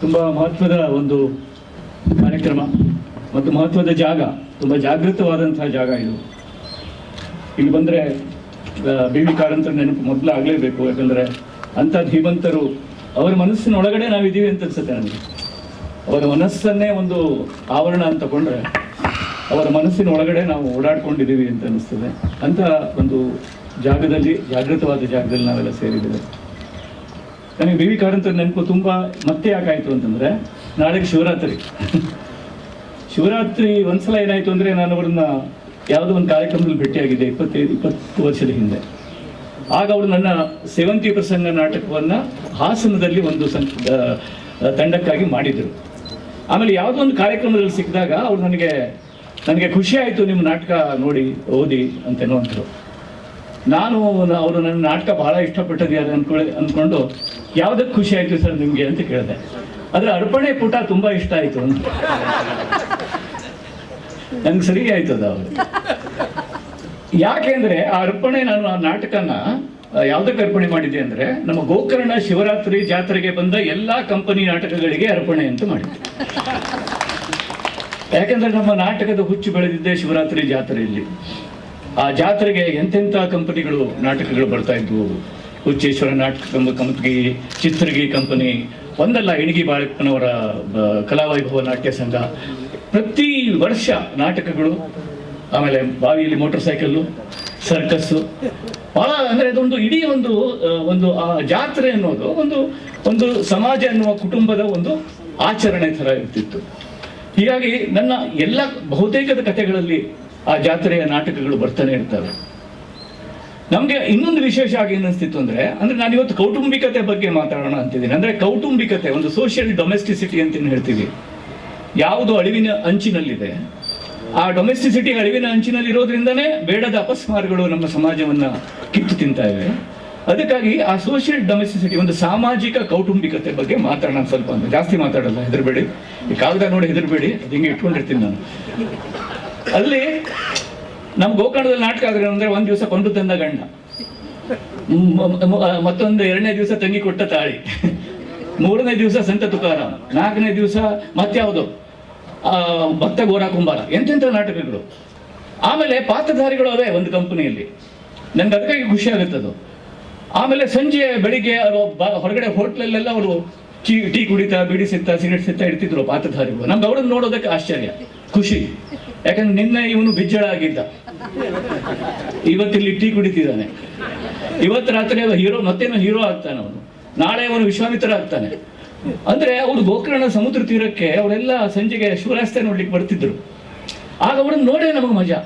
ತುಂಬ ಮಹತ್ವದ ಒಂದು ಕಾರ್ಯಕ್ರಮ ಮತ್ತು ಮಹತ್ವದ ಜಾಗ, ತುಂಬ ಜಾಗೃತವಾದಂತಹ ಜಾಗ ಇದು. ಇಲ್ಲಿ ಬಂದರೆ ಬಿ ಕಾರಂತ ನೆನಪು ಮೊದಲು ಆಗಲೇಬೇಕು ಯಾಕಂದರೆ ಅಂಥ ಧೀಮಂತರು ಅವರ ಮನಸ್ಸಿನ ಒಳಗಡೆ ನಾವಿದ್ದೀವಿ ಅಂತ ಅನ್ಸುತ್ತೆ ನನಗೆ. ಅವರ ಮನಸ್ಸನ್ನೇ ಒಂದು ಆವರಣ ಅಂತ ತಗೊಂಡ್ರೆ ಅವರ ಮನಸ್ಸಿನ ಒಳಗಡೆ ನಾವು ಓಡಾಡ್ಕೊಂಡಿದ್ದೀವಿ ಅಂತ ಅನಿಸ್ತದೆ ಅಂತ ಒಂದು ಜಾಗದಲ್ಲಿ, ಜಾಗೃತವಾದ ಜಾಗದಲ್ಲಿ ನಾವೆಲ್ಲ ಸೇರಿದ್ದೇವೆ. ನನಗೆ ಬಿ ವಿ ಕಾರಂತರ ನೆನಪು ತುಂಬ ಮತ್ತೆ ಯಾಕಾಯಿತು ಅಂತಂದರೆ, ನಾಳೆಗೆ ಶಿವರಾತ್ರಿ. ಶಿವರಾತ್ರಿ ಒಂದ್ಸಲ ಏನಾಯಿತು ಅಂದರೆ ನಾನು ಅವ್ರನ್ನ ಯಾವುದೋ ಒಂದು ಕಾರ್ಯಕ್ರಮದಲ್ಲಿ ಭೇಟಿಯಾಗಿದೆ ಇಪ್ಪತ್ತೈದು, ಇಪ್ಪತ್ತು ವರ್ಷದ ಹಿಂದೆ. ಆಗ ಅವರು ನನ್ನ ಸೇವಂತಿ ಪ್ರಸಂಗ ನಾಟಕವನ್ನು ಹಾಸನದಲ್ಲಿ ಒಂದು ಸಂ ತಂಡಕ್ಕಾಗಿ ಮಾಡಿದರು. ಆಮೇಲೆ ಯಾವುದೋ ಒಂದು ಕಾರ್ಯಕ್ರಮದಲ್ಲಿ ಸಿಕ್ಕಿದಾಗ ಅವ್ರು ನನಗೆ ನನಗೆ ಖುಷಿ ಆಯಿತು, ನಿಮ್ಮ ನಾಟಕ ನೋಡಿ, ಓದಿ ಅಂತೇನೋ ಅಂತರು ನಾನು ಅವರು ನನ್ನ ನಾಟಕ ಬಹಳ ಇಷ್ಟಪಟ್ಟಿದ್ದಾರೆ ಅನ್ಕೊಳ್ಳಿ ಅಂದ್ಕೊಂಡು ಯಾವುದಕ್ಕೆ ಖುಷಿ ಆಯಿತು ಸರ್ ನಿಮಗೆ ಅಂತ ಕೇಳಿದೆ. ಆದರೆ ಅರ್ಪಣೆ ಪುಟ ತುಂಬ ಇಷ್ಟ ಆಯಿತು ಅಂತ. ನಂಗೆ ಸರಿ ಆಯ್ತು ಅದು ಅವರು. ಯಾಕೆಂದ್ರೆ ಆ ಅರ್ಪಣೆ ನಾನು ಆ ನಾಟಕನ ಯಾವ್ದಕ್ಕೆ ಅರ್ಪಣೆ ಮಾಡಿದ್ದೆ ಅಂದ್ರೆ ನಮ್ಮ ಗೋಕರ್ಣ ಶಿವರಾತ್ರಿ ಜಾತ್ರೆಗೆ ಬಂದ ಎಲ್ಲಾ ಕಂಪನಿ ನಾಟಕಗಳಿಗೆ ಅರ್ಪಣೆ ಅಂತ ಮಾಡಿದ್ದೆ. ಯಾಕಂದ್ರೆ ನಮ್ಮ ನಾಟಕದ ಹುಚ್ಚು ಬೆಳೆದಿದ್ದೆ ಶಿವರಾತ್ರಿ ಜಾತ್ರೆಯಲ್ಲಿ. ಆ ಜಾತ್ರೆಗೆ ಎಂತೆಂಥ ಕಂಪನಿಗಳು ನಾಟಕಗಳು ಬರ್ತಾ ಇದ್ವು? ಹುಚ್ಚೇಶ್ವರ ನಾಟಕ ಕಂಪ- ಕಂಪನಿ ಚಿತ್ರಗಿ ಕಂಪನಿ, ಒಂದಲ್ಲ ಇಣಗಿ ಬಾಳಪ್ಪನವರ ಕಲಾವೈಭವ ನಾಟ್ಯ ಸಂಘ. ಪ್ರತಿ ವರ್ಷ ನಾಟಕಗಳು, ಆಮೇಲೆ ಬಾವಿಯಲ್ಲಿ ಮೋಟರ್ ಸೈಕಲ್ಲು, ಸರ್ಕಸ್ಸು. ಬಹಳ ಅಂದರೆ ಅದೊಂದು ಇಡೀ ಒಂದು ಒಂದು, ಆ ಜಾತ್ರೆ ಅನ್ನೋದು ಒಂದು ಒಂದು ಸಮಾಜ ಅನ್ನುವ ಕುಟುಂಬದ ಒಂದು ಆಚರಣೆ ಥರ ಇರ್ತಿತ್ತು. ಹೀಗಾಗಿ ನನ್ನ ಎಲ್ಲ ಬಹುತೇಕದ ಕಥೆಗಳಲ್ಲಿ ಆ ಜಾತ್ರೆಯ ನಾಟಕಗಳು ಬರ್ತಾನೆ ಇರ್ತವೆ. ನಮಗೆ ಇನ್ನೊಂದು ವಿಶೇಷ ಆಗಿ ಏನಿಸ್ತಿತ್ತು ಅಂದ್ರೆ ಅಂದ್ರೆ ನಾನು ಇವತ್ತು ಕೌಟುಂಬಿಕತೆ ಬಗ್ಗೆ ಮಾತಾಡೋಣ ಅಂತಿದ್ದೀನಿ. ಅಂದ್ರೆ ಕೌಟುಂಬಿಕತೆ, ಒಂದು ಸೋಷಿಯಲ್ ಡೊಮೆಸ್ಟಿಸಿಟಿ ಅಂತ ಹೇಳ್ತೀವಿ? ಯಾವುದು ಅಳಿವಿನ ಅಂಚಿನಲ್ಲಿದೆ. ಆ ಡೊಮೆಸ್ಟಿಸಿಟಿ ಅಳಿವಿನ ಅಂಚಿನಲ್ಲಿ ಇರೋದ್ರಿಂದನೇ ಬೇಡದ ಅಪಸ್ಮಾರಗಳು ನಮ್ಮ ಸಮಾಜವನ್ನ ಕಿತ್ತು ತಿಂತಾ ಇವೆ. ಅದಕ್ಕಾಗಿ ಆ ಸೋಷಿಯಲ್ ಡೊಮೆಸ್ಟಿಸಿಟಿ ಒಂದು ಸಾಮಾಜಿಕ ಕೌಟುಂಬಿಕತೆ ಬಗ್ಗೆ ಮಾತಾಡೋಣ ಸ್ವಲ್ಪ. ಜಾಸ್ತಿ ಮಾತಾಡಲ್ಲ, ಹೆದರ್ಬೇಡಿ. ಈ ಕಾಗದ ನೋಡಿ ಹೆದರ್ಬೇಡಿ. ಅದು ಹಿಂಗೆ ಇಟ್ಕೊಂಡಿರ್ತೀನಿ ನಾನು. ಅಲ್ಲಿ ನಮ್ಮ ಗೋಕರ್ಣದಲ್ಲಿ ನಾಟಕ ಆದ್ರೆ ಅಂದ್ರೆ ಒಂದ್ ದಿವಸ ಕೊಂಡು ತಂದ ಗಂಡ. ಮತ್ತೊಂದು ಎರಡನೇ ದಿವಸ ತಂಗಿ ಕೊಟ್ಟ ತಾಳಿ. ಮೂರನೇ ದಿವಸ ಸಂತ ತುಕಾರಾಮ್. ನಾಲ್ಕನೇ ದಿವಸ ಮತ್ಯಾವುದು ಆ, ಭಕ್ತ ಗೋರಾ ಕುಂಬಾರ. ಎಂತೆಂಥ ನಾಟಕಗಳು? ಆಮೇಲೆ ಪಾತ್ರಧಾರಿಗಳು ಅವೇ ಒಂದು ಕಂಪನಿಯಲ್ಲಿ. ನನ್ಗೆ ಅದಕ್ಕಾಗಿ ಖುಷಿ ಆಗುತ್ತದು ಆಮೇಲೆ ಸಂಜೆ ಬೆಳಿಗ್ಗೆ ಹೊರಗಡೆ ಹೋಟ್ಲಲ್ಲೆಲ್ಲ ಅವರು ಟೀ ಟೀ ಕುಡಿತಾ ಬಿಡಿ ಸಿಗ್ತಾ ಸಿಗರೇಟ್ ಸಿಗ್ತಾ ಇಡ್ತಿದ್ರು ಪಾತ್ರಧಾರಿಗಳು. ನಮ್ಗೆ ಅವ್ರನ್ನ ನೋಡೋದಕ್ಕೆ ಆಶ್ಚರ್ಯ. ಖುಷಿ. ಯಾಕಂದ್ರೆ ನಿನ್ನೆ ಇವನು ಬಿಜ್ಜಳ ಆಗಿದ್ದ ಇವತ್ತಿಲ್ಲಿ ಟೀ ಕುಡಿತಿದ್ದಾನೆ. ಇವತ್ತು ರಾತ್ರಿ ಹೀರೋ, ಮತ್ತೇನೋ ಹೀರೋ ಆಗ್ತಾನೆ ಅವನು. ನಾಳೆ ಅವನು ವಿಶ್ವಾಮಿತ್ರ ಆಗ್ತಾನೆ ಅಂದ್ರೆ ಅವರು ಗೋಕರ್ಣ ಸಮುದ್ರ ತೀರಕ್ಕೆ ಅವರೆಲ್ಲ ಸಂಜೆಗೆ ಸೂರ್ಯಾಸ್ತ ನೋಡ್ಲಿಕ್ಕೆ ಬರ್ತಿದ್ರು. ಆಗ ಅವರನ್ನು ನೋಡೇ ನಮಗೆ ಮಜಾ.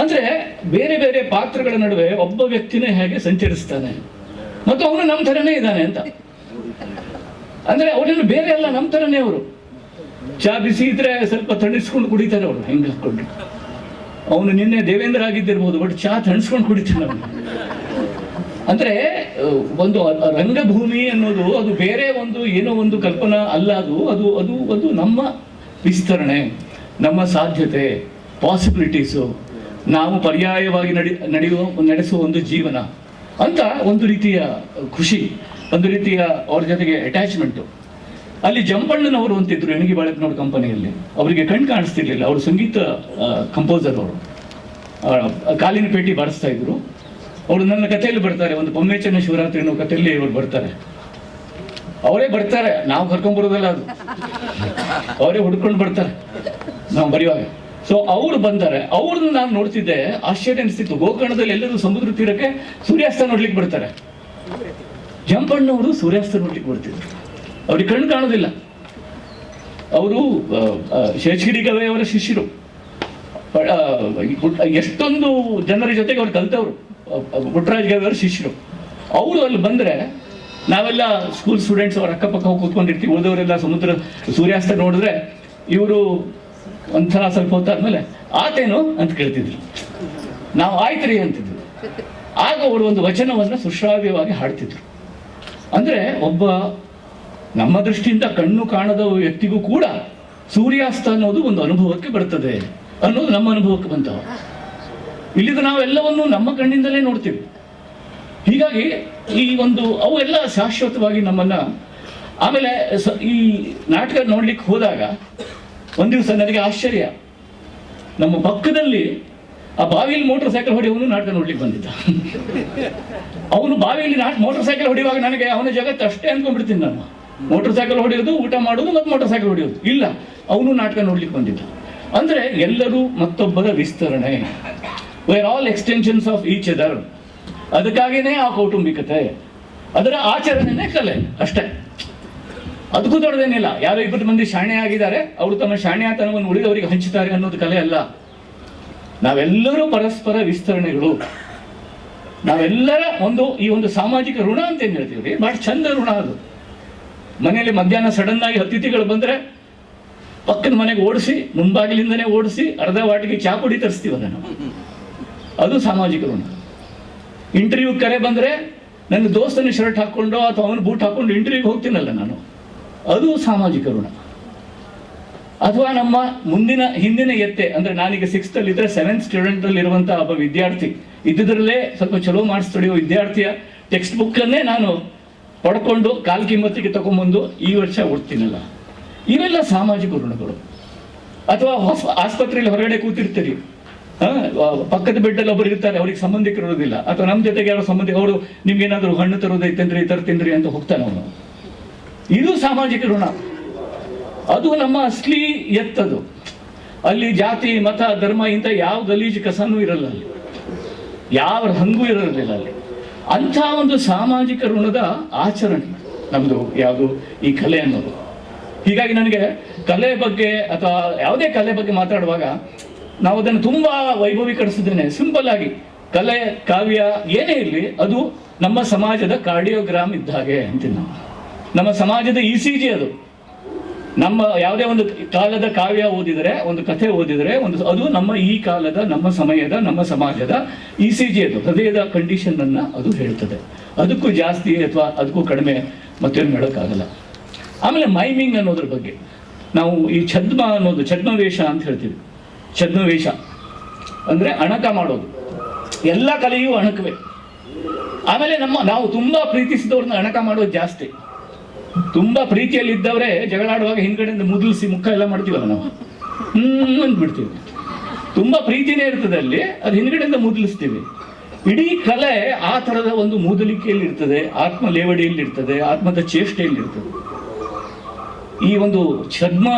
ಅಂದ್ರೆ ಬೇರೆ ಬೇರೆ ಪಾತ್ರಗಳ ನಡುವೆ ಒಬ್ಬ ವ್ಯಕ್ತಿನೇ ಹೇಗೆ ಸಂಚರಿಸ್ತಾನೆ. ಮತ್ತು ಅವನು ನಮ್ಮ ಥರನೇ ಇದ್ದಾನೆ ಅಂತ. ಅಂದ್ರೆ ಅವರನ್ನು ಬೇರೆ ಅಲ್ಲ, ನಮ್ಮ ಥರನೇ ಅವರು. ಚಾ ಬಿಸಿ ಇದ್ರೆ ಸ್ವಲ್ಪ ತಣಿಸ್ಕೊಂಡು ಕುಡಿತಾರೆ ಅವರು ಹೆಂಗೆ ಹಾಕೊಂಡು ಅವನು ನಿನ್ನೆ ದೇವೇಂದ್ರ ಆಗಿದ್ದಿರ್ಬೋದು, ಬಟ್ ಚಾ ತಣಿಸ್ಕೊಂಡು ಕುಡಿತಾನೆ ಅವನು. ಅಂದ್ರೆ, ಒಂದು ರಂಗಭೂಮಿ ಅನ್ನೋದು ಅದು ಬೇರೆ ಒಂದು ಏನೋ ಒಂದು ಕಲ್ಪನಾ ಅಲ್ಲ ಅದು ಅದು ಅದು ಅದು ನಮ್ಮ ವಿಸ್ತರಣೆ, ನಮ್ಮ ಸಾಧ್ಯತೆ ಪಾಸಿಬಿಲಿಟೀಸು ನಾವು ಪರ್ಯಾಯವಾಗಿ ನಡಿ ನಡೆಯುವ ನಡೆಸುವ ಒಂದು ಜೀವನ ಅಂತ ಒಂದು ರೀತಿಯ ಖುಷಿ, ಒಂದು ರೀತಿಯ ಅವ್ರ ಜೊತೆಗೆ ಅಟ್ಯಾಚ್ಮೆಂಟು ಅಲ್ಲಿ ಜಂಪಣ್ಣನವರು ಅಂತಿದ್ರು ಎಣಗಿ ಬಾಳೆಪ್ಪನವ್ರ ಕಂಪನಿಯಲ್ಲಿ. ಅವರಿಗೆ ಕಣ್ ಕಾಣಿಸ್ತಿರ್ಲಿಲ್ಲ. ಅವರು ಸಂಗೀತ ಕಂಪೋಸರ್ ಅವರು. ಕಾಲಿನ ಪೇಟಿ ಬಾರಿಸ್ತಾ ಇದ್ರು. ಅವರು ನನ್ನ ಕಥೆಯಲ್ಲಿ ಬರ್ತಾರೆ. ಒಂದು ಪೊಮ್ಮೇಚನ ಶಿವರಾತ್ರಿ ಅನ್ನೋ ಕಥೆಯಲ್ಲಿ ಇವರು ಬರ್ತಾರೆ. ಅವರೇ ಬರ್ತಾರೆ. ನಾವು ಕರ್ಕೊಂಡ್ ಬರೋದಲ್ಲ ಅದು. ಅವರೇ ಹುಡ್ಕೊಂಡು ಬರ್ತಾರೆ. ನಾವು ಬರೆಯುವಾಗ. ಸೊ ಅವ್ರು ಬಂದರೆ, ಅವ್ರನ್ನ ನಾನು ನೋಡ್ತಿದ್ದೆ, ಆಶ್ಚರ್ಯ ಅನಿಸ್ತಿತ್ತು. ಗೋಕರ್ಣದಲ್ಲಿ ಎಲ್ಲರೂ ಸಮುದ್ರ ತೀರಕ್ಕೆ ಸೂರ್ಯಾಸ್ತ ನೋಡ್ಲಿಕ್ಕೆ ಬರ್ತಾರೆ. ಜಂಪಣ್ಣವರು ಸೂರ್ಯಾಸ್ತ ನೋಡ್ಲಿಕ್ಕೆ ಬರ್ತಿದ್ರು. ಅವ್ರಿಗೆ ಕಣ್ಣು ಕಾಣೋದಿಲ್ಲ. ಅವರು ಶೇಷಗಿರಿ ಅವರ ಶಿಷ್ಯರು. ಎಷ್ಟೊಂದು ಜನರ ಜೊತೆಗೆ ಅವ್ರು ಕಲ್ತವ್ರು. ಪುಟ್ಟರಾಜ್ ಗವೆ ಅವರ ಶಿಷ್ಯರು. ಅವರು ಅಲ್ಲಿ ಬಂದ್ರೆ ನಾವೆಲ್ಲ ಸ್ಕೂಲ್ ಸ್ಟೂಡೆಂಟ್ಸ್ ಅವ್ರ ಅಕ್ಕಪಕ್ಕ ಹೋಗಿ ಕೂತ್ಕೊಂಡಿರ್ತೀವಿ. ಉಳಿದವರೆಲ್ಲ ಸಮುದ್ರ ಸೂರ್ಯಾಸ್ತ ನೋಡಿದ್ರೆ ಇವರು ಒಂಥರ ಸ್ವಲ್ಪ ಹೊತ್ತಾದ್ಮೇಲೆ, ಆತೇನು? ಅಂತ ಕೇಳ್ತಿದ್ರು. ನಾವು ಆಯ್ತ್ರಿ, ಅಂತಿದ್ರು. ಆಗ ಅವರು ಒಂದು ವಚನವನ್ನು ಸುಶ್ರಾವ್ಯವಾಗಿ ಹಾಡ್ತಿದ್ರು. ಅಂದ್ರೆ ಒಬ್ಬ ನಮ್ಮ ದೃಷ್ಟಿಯಿಂದ ಕಣ್ಣು ಕಾಣದ ವ್ಯಕ್ತಿಗೂ ಕೂಡ ಸೂರ್ಯಾಸ್ತ ಅನ್ನೋದು ಒಂದು ಅನುಭವಕ್ಕೆ ಬರ್ತದೆ ಅನ್ನೋದು ನಮ್ಮ ಅನುಭವಕ್ಕೆ ಬಂತವ. ಇಲ್ಲಿದು ನಾವೆಲ್ಲವನ್ನು ನಮ್ಮ ಕಣ್ಣಿಂದಲೇ ನೋಡ್ತೀವಿ. ಹೀಗಾಗಿ ಈ ಒಂದು ಅವು ಎಲ್ಲ ಶಾಶ್ವತವಾಗಿ ನಮ್ಮನ್ನ ಆಮೇಲೆ ಈ ನಾಟಕ ನೋಡ್ಲಿಕ್ಕೆ ಹೋದಾಗ ಒಂದು ದಿವಸ ನನಗೆ ಆಶ್ಚರ್ಯ. ನಮ್ಮ ಪಕ್ಕದಲ್ಲಿ ಆ ಬಾವಿಯಲ್ಲಿ ಮೋಟರ್ ಸೈಕಲ್ ಹೊಡೆಯವನು ನಾಟಕ ನೋಡ್ಲಿಕ್ಕೆ ಬಂದಿದ್ದ. ಅವನು ಬಾವಿಯಲ್ಲಿ ನಾಟ್ ಮೋಟರ್ ಸೈಕಲ್ ಹೊಡೆಯುವಾಗ ನನಗೆ ಅವನ ಜಗತ್ತು ಅಷ್ಟೇ ಅನ್ಕೊಂಡ್ಬಿಡ್ತೀನಿ ನಾನು. ಮೋಟರ್ ಸೈಕಲ್ ಹೊಡೆಯೋದು, ಊಟ ಮಾಡೋದು ಮತ್ತು ಮೋಟರ್ ಸೈಕಲ್ ಹೊಡೆಯೋದು. ಇಲ್ಲ, ಅವನು ನಾಟಕ ನೋಡ್ಲಿಕ್ಕೆ ಬಂದಿದ್ದ. ಅಂದ್ರೆ ಎಲ್ಲರೂ ಮತ್ತೊಬ್ಬರ ವಿಸ್ತರಣೆ. We're all extensions of each other ಅದಕ್ಕಾಗಿಯೇ ಆ ಕೌಟುಂಬಿಕತೆ. ಅದರ ಆಚರಣೆನೇ ಕಲೆ, ಅಷ್ಟೇ. ಅದಕ್ಕೂ ದೊಡ್ಡದೇನಿಲ್ಲ. ಯಾರೋ ಇಬ್ಬರು ಮಂದಿ ಶಾಣೆ ಆಗಿದ್ದಾರೆ, ಅವರು ತಮ್ಮ ಶಾಣ್ಯಾತನವನ್ನು ಉಳಿದವರಿಗೆ ಹಂಚುತ್ತಾರೆ ಅನ್ನೋದು ಕಲೆ ಅಲ್ಲ. ನಾವೆಲ್ಲರೂ ಪರಸ್ಪರ ವಿಸ್ತರಣೆಗಳು. ನಾವೆಲ್ಲರ ಒಂದು, ಈ ಒಂದು ಸಾಮಾಜಿಕ ಋಣ ಅಂತ ಏನು ಹೇಳ್ತೀವಿ ಬಹಳ ಚಂದ ಋಣ ಅದು. ಮನೆಯಲ್ಲಿ ಮಧ್ಯಾಹ್ನ ಸಡನ್ ಆಗಿ ಅತಿಥಿಗಳು ಬಂದ್ರೆ ಪಕ್ಕದ ಮನೆಗೆ ಓಡಿಸಿ, ಮುಂಬಾಗಿಲಿಂದನೇ ಓಡಿಸಿ, ಅರ್ಧ ವಾಟಿಗೆ ಚಾ ಪುಡಿ ತರಿಸ್ತೀವಿ ಅದನ್ನು ಅದು ಸಾಮಾಜಿಕ ಋಣ ಇಂಟರ್ವ್ಯೂ ಕರೆ ಬಂದ್ರೆ ನನ್ನ ದೋಸ್ತನ ಶರ್ಟ್ ಹಾಕ್ಕೊಂಡು ಅಥವಾ ಅವನ ಬೂಟ್ ಹಾಕೊಂಡು ಇಂಟರ್ವ್ಯೂಗೆ ಹೋಗ್ತೀನಲ್ಲ ನಾನು. ಅದು ಸಾಮಾಜಿಕ ಋಣ ಅಥವಾ ನಮ್ಮ ಮುಂದಿನ, ಹಿಂದಿನ ಎತ್ತೆ, ಅಂದ್ರೆ ನಾನೀಗ ಸಿಕ್ಸ್ತಲ್ಲಿ ಇದ್ರೆ ಸೆವೆಂತ್ ಸ್ಟೂಡೆಂಟ್ ಅಲ್ಲಿ ಇರುವಂತಹ ಒಬ್ಬ ವಿದ್ಯಾರ್ಥಿ, ಇದ್ದಿದ್ರಲ್ಲೇ ಸ್ವಲ್ಪ ಚಲೋ ಮಾರ್ಕ್ಸ್ ತೊಡೆಯುವ ವಿದ್ಯಾರ್ಥಿಯ ಟೆಕ್ಸ್ಟ್ ಬುಕ್ಕನ್ನೇ ನಾನು ಪಡ್ಕೊಂಡು ಕಾಲ್ ಕಿಮ್ಮತ್ತಿಗೆ ತಗೊಂಬಂದು ಈ ವರ್ಷ ಹುಡ್ತೀನಲ್ಲ ಇವೆಲ್ಲ ಸಾಮಾಜಿಕ ಋಣಗಳು. ಅಥವಾ ಹೊಸ ಆಸ್ಪತ್ರೆಯಲ್ಲಿ ಹೊರಗಡೆ ಕೂತಿರ್ತೀರಿ. ಪಕ್ಕದ ಬೆಡ್ಡಲ್ಲಿ ಒಬ್ಬರು ಇರ್ತಾರೆ, ಅವ್ರಿಗೆ ಸಂಬಂಧಿಕರು ಇರೋದಿಲ್ಲ. ಅಥವಾ ನಮ್ಮ ಜೊತೆಗೆ ಯಾರೋ ಸಂಬಂಧಿ, ಅವರು ನಿಮ್ಗೆ ಏನಾದ್ರು ಹಣ್ಣು ತರೋದೈತೇನ್ರಿ ತರ್ತೀನ್ರಿ ಅಂತ ಹೋಗ್ತಾನೆ ಅವನು. ಇದು ಸಾಮಾಜಿಕ ಋಣ. ಅದು ನಮ್ಮ ಅಸ್ಲಿ ಎತ್ತದು. ಅಲ್ಲಿ ಜಾತಿ, ಮತ, ಧರ್ಮ ಇಂಥ ಯಾವ ಗಲೀಜು ಕಸನೂ ಇರಲ್ಲ ಅಲ್ಲಿ. ಯಾವ ಹಂಗೂ ಇರೋದಿಲ್ಲ ಅಲ್ಲಿ. ಅಂಥ ಒಂದು ಸಾಮಾಜಿಕ ಋಣದ ಆಚರಣೆ ನಮ್ಮದು ಯಾವುದು ಈ ಕಲೆ ಅನ್ನೋದು. ಹೀಗಾಗಿ ನನಗೆ ಕಲೆ ಬಗ್ಗೆ ಅಥವಾ ಯಾವುದೇ ಕಲೆ ಬಗ್ಗೆ ಮಾತಾಡುವಾಗ ನಾವು ಅದನ್ನು ತುಂಬಾ ವೈಭವೀಕರಿಸಿದ್ದೇನೆ. ಸಿಂಪಲ್ ಆಗಿ ಕಲೆ, ಕಾವ್ಯ ಏನೇ ಇರಲಿ ಅದು ನಮ್ಮ ಸಮಾಜದ ಕಾರ್ಡಿಯೋಗ್ರಾಮ್ ಇದ್ದ ಹಾಗೆ ಅಂತೀನಿ ನಾವು. ನಮ್ಮ ಸಮಾಜದ ಇ ಸಿ ಜಿ ಅದು. ನಮ್ಮ ಯಾವುದೇ ಒಂದು ಕಾಲದ ಕಾವ್ಯ ಓದಿದರೆ, ಒಂದು ಕಥೆ ಓದಿದರೆ, ಒಂದು ಅದು ನಮ್ಮ ಈ ಕಾಲದ, ನಮ್ಮ ಸಮಯದ, ನಮ್ಮ ಸಮಾಜದ ಇ ಸಿ ಜಿ ಅದು ಹೃದಯದ ಕಂಡೀಷನ್ ಅನ್ನ ಅದು ಹೇಳ್ತದೆ. ಅದಕ್ಕೂ ಜಾಸ್ತಿ ಅಥವಾ ಅದಕ್ಕೂ ಕಡಿಮೆ ಮತ್ತೇನು ಹೇಳೋಕ್ಕಾಗಲ್ಲ. ಆಮೇಲೆ ಮೈಮಿಂಗ್ ಅನ್ನೋದ್ರ ಬಗ್ಗೆ. ನಾವು ಈ ಛದ್ಮ ಅನ್ನೋದು, ಛದ್ಮವೇಷ ಅಂತ ಹೇಳ್ತೀವಿ. ಛದ್ಮವೇಷ. ಅಂದ್ರೆ ಅಣಕ ಮಾಡೋದು. ಎಲ್ಲ ಕಲೆಯೂ ಅಣಕವೇ. ಆಮೇಲೆ ನಮ್ಮ, ನಾವು ತುಂಬಾ ಪ್ರೀತಿಸಿದವ್ರನ್ನ ಅಣಕ ಮಾಡೋದು ಜಾಸ್ತಿ. ತುಂಬಾ ಪ್ರೀತಿಯಲ್ಲಿ ಇದ್ದವರೇ ಜಗಳಾಡುವಾಗ ಹಿಂದ್ಗಡೆಯಿಂದ ಮುದುಲಿಸಿ ಮುಖ ಎಲ್ಲ ಮಾಡ್ತೀವಲ್ಲ ನಾವು? ಹ್ಮ್ ಅಂದ್ಬಿಡ್ತೀವಿ. ತುಂಬಾ ಪ್ರೀತಿನೇ ಇರ್ತದೆ ಅಲ್ಲಿ, ಅದು ಹಿಂದ್ಗಡೆಯಿಂದ ಮುದುಲಿಸ್ತೀವಿ. ಇಡೀ ಕಲೆ ಆ ತರದ ಒಂದು ಮೂದಲಿಕೆಯಲ್ಲಿ ಇರ್ತದೆ, ಆತ್ಮ ಲೇವಡಿಯಲ್ಲಿ ಇರ್ತದೆ, ಆತ್ಮದ ಚೇಷ್ಟೆಯಲ್ಲಿ ಇರ್ತದೆ. ಈ ಒಂದು ಛದ್ಮ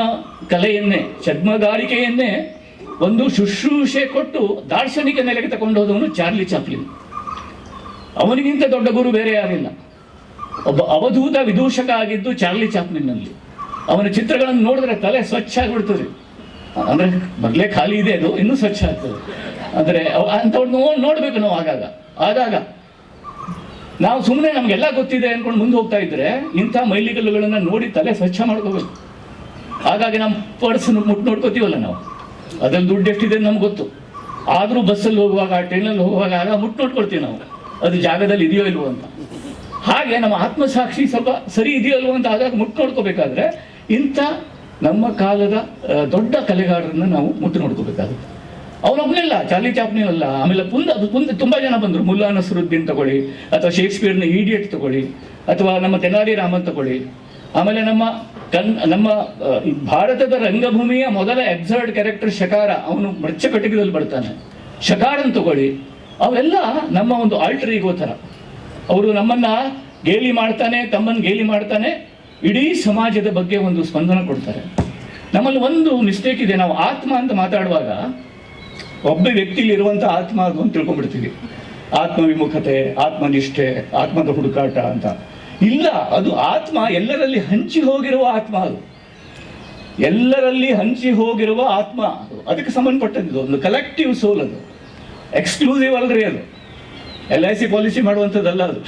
ಕಲೆಯನ್ನೇ ಛದ್ಮಗಾರಿಕೆಯನ್ನೇ ಒಂದು ಶುಶ್ರೂಷೆ ಕೊಟ್ಟು ದಾರ್ಶನಿಕ ನೆಲೆಗೆ ತಗೊಂಡು ಹೋದವನು ಚಾರ್ಲಿ ಚಾಪ್ಲಿನ್. ಅವನಿಗಿಂತ ದೊಡ್ಡ ಗುರು ಬೇರೆ ಯಾರಿಲ್ಲ. ಒಬ್ಬ ಅವಧೂತ ವಿದೂಷಕ ಆಗಿದ್ದು ಚಾರ್ಲಿ ಚಾಪ್ಲಿನ್ನಲ್ಲಿ. ಅವನ ಚಿತ್ರಗಳನ್ನು ನೋಡಿದ್ರೆ ತಲೆ ಸ್ವಚ್ಛ ಆಗಿಬಿಡ್ತದೆ. ಅಂದ್ರೆ ಮೊದಲೇ ಖಾಲಿ ಇದೆ ಅದು, ಇನ್ನೂ ಸ್ವಚ್ಛ ಆಗ್ತದೆ. ಅಂದ್ರೆ ಅಂಥವ್ರನ್ನ ನೋಡ್ಬೇಕು ನಾವು ಆಗಾಗ. ಆಗಾಗ ನಾವು ಸುಮ್ಮನೆ ನಮ್ಗೆಲ್ಲ ಗೊತ್ತಿದೆ ಅನ್ಕೊಂಡು ಮುಂದೆ ಹೋಗ್ತಾ ಇದ್ರೆ ಇಂಥ ಮೈಲಿಗಲ್ಲುಗಳನ್ನ ನೋಡಿ ತಲೆ ಸ್ವಚ್ಛ ಮಾಡ್ಕೋಬೇಕು. ಹಾಗಾಗಿ ನಮ್ಮ ಪರ್ಸ್ ಮುಟ್ಟು ನೋಡ್ಕೋತೀವಲ್ಲ ನಾವು. ಅದ್ರಲ್ಲಿ ದುಡ್ಡು ಎಷ್ಟಿದೆ ನಮ್ಗೆ ಗೊತ್ತು. ಆದರೂ ಬಸ್ಸಲ್ಲಿ ಹೋಗುವಾಗ ಟ್ರೈನಲ್ಲಿ ಹೋಗುವಾಗ ಆಗ ಮುಟ್ಟು ನೋಡ್ಕೊಳ್ತೀವಿ ನಾವು. ಅದು ಜಾಗದಲ್ಲಿ ಇದೆಯೋ ಇಲ್ವೋ ಅಂತ. ಹಾಗೆ ನಮ್ಮ ಆತ್ಮಸಾಕ್ಷಿ ಸ್ವಲ್ಪ ಸರಿ ಇದೆಯಲ್ವ ಅಂತ ಆಗಾಗ ಮುಟ್ಟು ನೋಡ್ಕೋಬೇಕಾದ್ರೆ ಇಂಥ ನಮ್ಮ ಕಾಲದ ದೊಡ್ಡ ಕಲೆಗಾರರನ್ನು ನಾವು ಮುಟ್ಟು ನೋಡ್ಕೋಬೇಕಾಗುತ್ತೆ. ಅವನೊಬ್ಬನಿಲ್ಲ ಚಾರ್ಲಿ ಚಾಪ್ನಿ ಅಲ್ಲ, ಆಮೇಲೆ ಪುಂದ, ಅದು ಪುಂದ್ ತುಂಬ ಜನ ಬಂದರು. ಮುಲ್ಲಾ ನಸರುದ್ದೀನ್ ತಗೊಳ್ಳಿ, ಅಥವಾ ಶೇಕ್ಸ್ಪಿಯರ್ನ ಈಡಿಯಟ್ ತಗೊಳ್ಳಿ, ಅಥವಾ ನಮ್ಮ ತೆನಾಲಿ ರಾಮನ್ ತಗೊಳ್ಳಿ. ಆಮೇಲೆ ನಮ್ಮ ಕನ್, ನಮ್ಮ ಭಾರತದ ರಂಗಭೂಮಿಯ ಮೊದಲ ಎಬ್ಸರ್ಡ್ ಕ್ಯಾರೆಕ್ಟರ್ ಶಕಾರ, ಅವನು ಮೃಚ್ಛಕಟಿಕದಲ್ಲಿ ಬರ್ತಾನೆ ಶಕಾರನ್ ತಗೊಳ್ಳಿ ಅವೆಲ್ಲ ನಮ್ಮ ಒಂದು ಆಲ್ಟರ್ ಈಗೋ ಥರ. ಅವರು ನಮ್ಮನ್ನ ಗೇಲಿ ಮಾಡ್ತಾನೆ, ತಮ್ಮನ್ನು ಗೇಲಿ ಮಾಡ್ತಾನೆ, ಇಡೀ ಸಮಾಜದ ಬಗ್ಗೆ ಒಂದು ಸ್ಪಂದನ ಕೊಡ್ತಾರೆ. ನಮ್ಮಲ್ಲಿ ಒಂದು ಮಿಸ್ಟೇಕ್ ಇದೆ. ನಾವು ಆತ್ಮ ಅಂತ ಮಾತಾಡುವಾಗ ಒಬ್ಬ ವ್ಯಕ್ತಿಲಿ ಇರುವಂತ ಆತ್ಮ ಅದು ಅಂತ ತಿಳ್ಕೊಂಡ್ಬಿಡ್ತೀವಿ. ಆತ್ಮ ವಿಮುಖತೆ ಆತ್ಮನಿಷ್ಠೆ, ಆತ್ಮದ ಹುಡುಕಾಟ ಅಂತ. ಇಲ್ಲ, ಅದು ಆತ್ಮ ಎಲ್ಲರಲ್ಲಿ ಹಂಚಿ ಹೋಗಿರುವ ಆತ್ಮ ಅದು. ಎಲ್ಲರಲ್ಲಿ ಹಂಚಿ ಹೋಗಿರುವ ಆತ್ಮ ಅದು. ಅದಕ್ಕೆ ಸಂಬಂಧಪಟ್ಟದ್ದು, ಒಂದು ಕಲೆಕ್ಟಿವ್ ಸೋಲ್ ಅದು. ಎಕ್ಸ್ಕ್ಲೂಸಿವ್ ಅಲ್ರಿ ಅದು. ಎಲ್ ಐ ಸಿ ಪಾಲಿಸಿ ಮಾಡುವಂಥದ್ದಲ್ಲ ಅದು.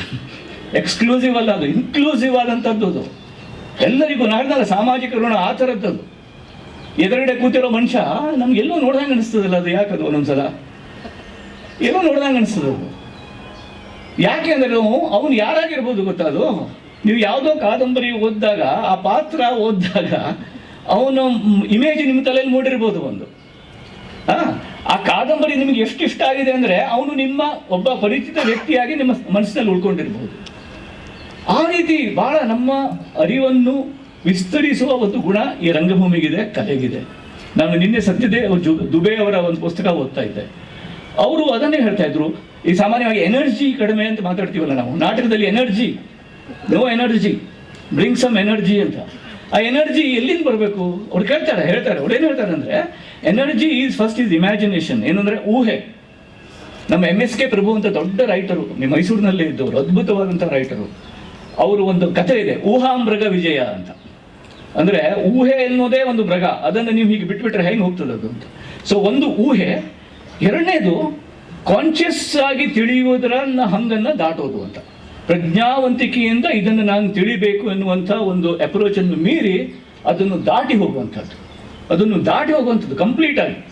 ಎಕ್ಸ್ಕ್ಲೂಸಿವ್ ಅಲ್ಲ ಅದು ಇನ್ಕ್ಲೂಸಿವ್ ಆದಂಥದ್ದು ಅದು. ಎಲ್ಲರಿಗೂ ನಾಡ್ದಲ್ಲ ಸಾಮಾಜಿಕ ಋಣ ಆ ಥರದ್ದದು. ಎದುರುಗಡೆ ಕೂತಿರೋ ಮನುಷ್ಯ ನಮ್ಗೆಲ್ಲೂ ನೋಡ್ದಂಗೆ ಅನಿಸ್ತದಲ್ಲ ಅದು ಯಾಕದು ಒಂದೊಂದ್ಸಲ? ಏನೋ ನೋಡ್ದಂಗೆ ಅನಿಸ್ತದೆ ಅದು ಯಾಕೆ ಅಂದ್ರೆ ಅವನು ಯಾರಾಗಿರ್ಬೋದು ಗೊತ್ತಾ ಅದು? ನೀವು ಯಾವುದೋ ಕಾದಂಬರಿ ಓದಿದಾಗ ಆ ಪಾತ್ರ ಓದಿದಾಗ ಅವನ ಇಮೇಜ್ ನಿಮ್ಮ ತಲೆಯಲ್ಲಿ ಮೂಡಿರ್ಬೋದು ಒಂದು. ಆ, ಆ ಕಾದಂಬರಿ ನಿಮಗೆ ಎಷ್ಟು ಇಷ್ಟ ಆಗಿದೆ ಅಂದ್ರೆ ಅವನು ನಿಮ್ಮ ಒಬ್ಬ ಪರಿಚಿತ ವ್ಯಕ್ತಿಯಾಗಿ ನಿಮ್ಮ ಮನಸ್ಸಿನಲ್ಲಿ ಉಳ್ಕೊಂಡಿರ್ಬೋದು. ಆ ರೀತಿ ಬಹಳ ನಮ್ಮ ಅರಿವನ್ನು ವಿಸ್ತರಿಸುವ ಒಂದು ಗುಣ ಈ ರಂಗಭೂಮಿಗಿದೆ, ಕಲೆಗಿದೆ. ನಾನು ನಿನ್ನೆ ಸತ್ಯದೇ ಜು- ದುಬೆ ಅವರ ಒಂದು ಪುಸ್ತಕ ಓದ್ತಾ ಇದ್ದೆ. ಅವರು ಅದನ್ನೇ ಹೇಳ್ತಾ ಇದ್ರು, ಈ ಸಾಮಾನ್ಯವಾಗಿ ಎನರ್ಜಿ ಕಡಿಮೆ ಅಂತ ಮಾತಾಡ್ತೀವಲ್ಲ ನಾವು, ನಾಟಕದಲ್ಲಿ energy, no energy, bring some energy ಅಂತ. ಆ ಎನರ್ಜಿ ಎಲ್ಲಿಂದ ಬರಬೇಕು? ಅವ್ರು ಕೇಳ್ತಾರೆ, ಹೇಳ್ತಾರೆ, ಅವ್ರು ಏನು ಹೇಳ್ತಾರೆ ಅಂದ್ರೆ energy is first is imagination ಏನಂದ್ರೆ ಊಹೆ. ನಮ್ಮ ಎಂ ಎಸ್ ಕೆ ಪ್ರಭು ಅಂತ ದೊಡ್ಡ ರೈಟರು ನಿಮ್ಮ ಮೈಸೂರಿನಲ್ಲೇ ಇದ್ದವರು ಅದ್ಭುತವಾದಂಥ ರೈಟರು ಅವರು ಒಂದು ಕಥೆ ಇದೆ ಊಹಾಮೃಗ ವಿಜಯ ಅಂತ. ಅಂದ್ರೆ ಊಹೆ ಎನ್ನುವುದೇ ಒಂದು ಮೃಗ. ಅದನ್ನು ನೀವು ಹೀಗೆ ಬಿಟ್ಬಿಟ್ರೆ ಹೆಂಗೆ ಹೋಗ್ತದೆ ಅದು ಅಂತ. ಸೊ ಒಂದು ಊಹೆ, ಎರಡನೇದು ಕಾನ್ಷಿಯಸ್ ಆಗಿ ತಿಳಿಯುವುದರ ಹಂಗನ್ನ ದಾಟೋದು ಅಂತ. ಪ್ರಜ್ಞಾವಂತಿಕೆಯಿಂದ ಇದನ್ನು ನಾನು ತಿಳಿಬೇಕು ಎನ್ನುವಂಥ ಒಂದು ಅಪ್ರೋಚ್ ಅನ್ನು ಮೀರಿ ಅದನ್ನು ದಾಟಿ ಹೋಗುವಂಥದ್ದು. ಅದನ್ನು ದಾಟಿ ಹೋಗುವಂಥದ್ದು ಕಂಪ್ಲೀಟ್ ಆಗಿ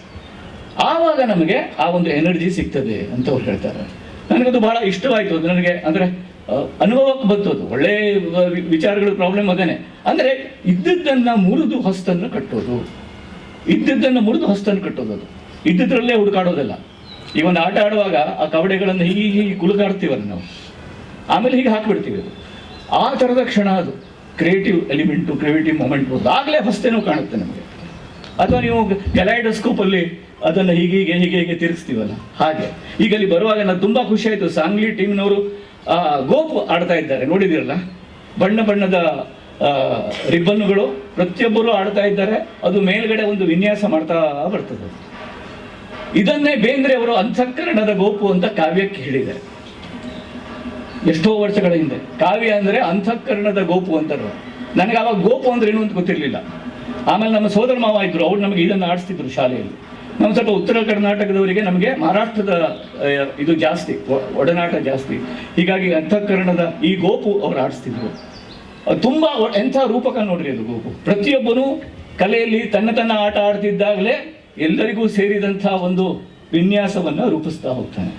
ಆವಾಗ ನಮಗೆ ಆ ಒಂದು ಎನರ್ಜಿ ಸಿಗ್ತದೆ ಅಂತ ಅವ್ರು ಹೇಳ್ತಾರೆ. ನನಗದು ಬಹಳ ಇಷ್ಟವಾಯಿತು. ಅದು ನನಗೆ ಅಂದರೆ ಅನುಭವಕ್ಕೆ ಬಂತು ಅದು. ಒಳ್ಳೆ ವಿಚಾರಗಳು ವಿಚಾರಗಳ ಪ್ರಾಬ್ಲಮ್ ಅದೇನೆ. ಅಂದರೆ, ಇದ್ದದ್ದನ್ನ ಮುರಿದು ಹೊಸ್ತನ್ನು ಕಟ್ಟೋದು. ಇದ್ದದ್ದನ್ನು ಮುರಿದು ಹೊಸ್ತನ್ನು ಕಟ್ಟೋದು ಅದು. ಇದ್ದದ್ರಲ್ಲೇ ಹುಡುಕಾಡೋದಲ್ಲ. ಈ ಒಂದು ಆಟ ಆಡುವಾಗ ಆ ಕವಡೆಗಳನ್ನು ಹೀಗೆ ಹೀಗೆ ಕುಲುಕಾಡ್ತೀವಲ್ಲ ನಾವು. ಆಮೇಲೆ ಹೀಗೆ ಹಾಕಿಬಿಡ್ತೀವಿ ಅದು. ಆ ಥರದ ಕ್ಷಣ ಅದು. ಕ್ರಿಯೇಟಿವ್ ಎಲಿಮೆಂಟು ಕ್ರಿಯೇಟಿವ್ ಮೂಮೆಂಟು ಆಗಲೇ ಹೊಸ್ತೇನೂ ಕಾಣುತ್ತೆ ನಮಗೆ. ಅಥವಾ ನೀವು ಕೆಲೈಡೋಸ್ಕೋಪ್ ಅಲ್ಲಿ ಅದನ್ನು ಹೀಗೆ ಹೀಗೆ ಹೀಗೆ ಹೀಗೆ ತಿರುಗಿಸ್ತೀವಲ್ಲ? ಹಾಗೆ. ಈಗ ಅಲ್ಲಿ ಬರುವಾಗ ನಾನು ತುಂಬಾ ಖುಷಿ ಆಯ್ತು. ಸಾಂಗ್ಲಿ ಟೀಮ್ನವರು ಗೋಪ್ ಆಡ್ತಾ ಇದ್ದಾರೆ. ನೋಡಿದಿರಲ್ಲ ಬಣ್ಣ ಬಣ್ಣದ ರಿಬ್ಬನ್ಗಳು ಪ್ರತಿಯೊಬ್ಬರು ಆಡ್ತಾ ಇದ್ದಾರೆ. ಅದು ಮೇಲ್ಗಡೆ ಒಂದು ವಿನ್ಯಾಸ ಮಾಡ್ತಾ ಬರ್ತದೆ. ಇದನ್ನೇ ಬೇಂದ್ರೆ ಅವರು ಅಂತಃಕರಣದ ಗೋಪು ಅಂತ ಕಾವ್ಯಕ್ಕೆ ಹೇಳಿದ್ದಾರೆ. ಎಷ್ಟೋ ವರ್ಷಗಳ ಹಿಂದೆ. ಕಾವ್ಯ ಅಂದ್ರೆ ಅಂತಃಕರಣದ ಗೋಪು ಅಂತಾರೆ ನನಗೆ ಅವಾಗ ಗೋಪು ಅಂದ್ರೆ ಏನು ಅಂತ ಗೊತ್ತಿರಲಿಲ್ಲ. ಆಮೇಲೆ ನಮ್ಮ ಸೋದರ ಮಾವ ಇದ್ರು ಅವ್ರು ನಮಗೆ ಇದನ್ನು ಆಡಿಸ್ತಿದ್ರು ಶಾಲೆಯಲ್ಲಿ. ನಮ್ಮ ಸ್ವಲ್ಪ ಉತ್ತರ ಕರ್ನಾಟಕದವರಿಗೆ ನಮಗೆ ಮಹಾರಾಷ್ಟ್ರದ ಇದು ಜಾಸ್ತಿ ಒಡನಾಟ ಜಾಸ್ತಿ. ಹೀಗಾಗಿ ಅಂತಃಕರಣದ ಈ ಗೋಪು ಅವ್ರು ಆಡಿಸ್ತಿದ್ರು. ತುಂಬಾ ಎಂಥ ರೂಪಕ ನೋಡ್ರಿ ಅದು ಗೋಪು. ಪ್ರತಿಯೊಬ್ಬನು ಕಲೆಯಲ್ಲಿ ತನ್ನ ತನ್ನ ಆಟ ಆಡ್ತಿದ್ದಾಗಲೇ ಎಲ್ಲರಿಗೂ ಸೇರಿದಂಥ ಒಂದು ವಿನ್ಯಾಸವನ್ನು ರೂಪಿಸ್ತಾ ಹೋಗ್ತಾನೆ.